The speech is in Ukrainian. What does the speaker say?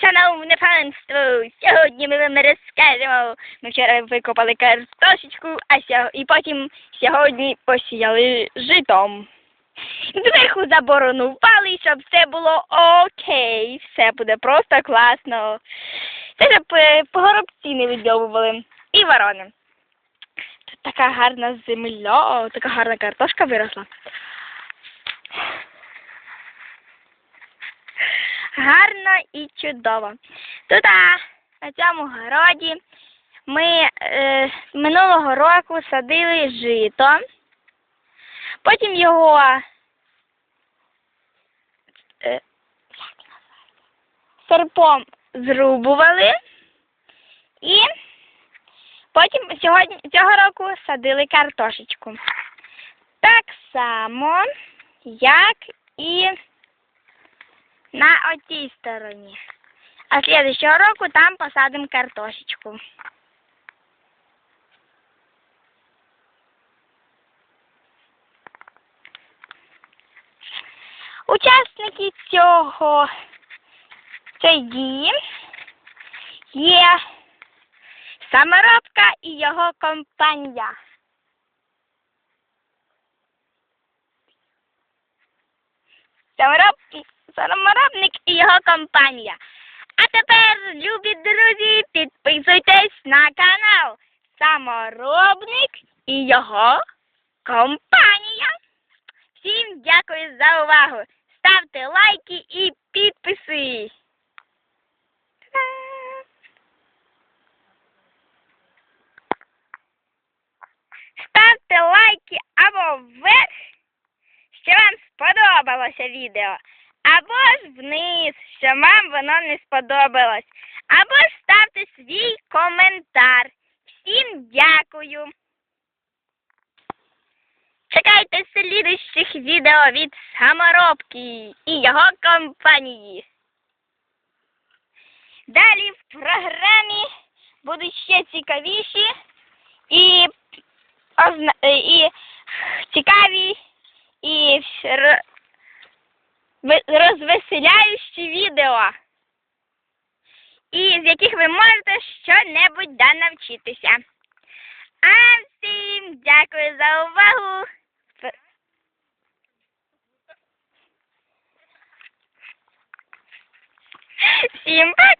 шановне панство, сьогодні ми вам розкажемо. Ми вчора викопали картошечку, а сьо... і потім сьогодні посіяли житом. Зверху заборону впали, щоб все було окей, все буде просто класно. Це щоб е, горобці не відйовували і ворони. Тут така гарна земля, така гарна картошка виросла. Гарно і чудово. Тут на цьому городі ми е, минулого року садили жито, потім його е, серпом зрубували і потім сьогодні цього року садили картошечку. Так само, як і на отій стороні. А слідчого року там посадимо картошечку. Учасники цього цієї дії є саморобка і його компанія. Самороб... Саморобник і його компанія. А тепер, любі друзі, підписуйтесь на канал Саморобник і його компанія. Всім дякую за увагу. Ставте лайки і підписи. Ставте лайки або вверх, що вам сподобалося відео, або ж вниз, що вам воно не сподобалось, або ж ставте свій коментар. Всім дякую. Чекайте слідущих відео від саморобки і його компанії. Далі в програмі будуть ще цікавіші і, озна- і цікаві і розвеселяючі відео, і з яких ви можете що-небудь да навчитися. А всім дякую за увагу. Всім пока!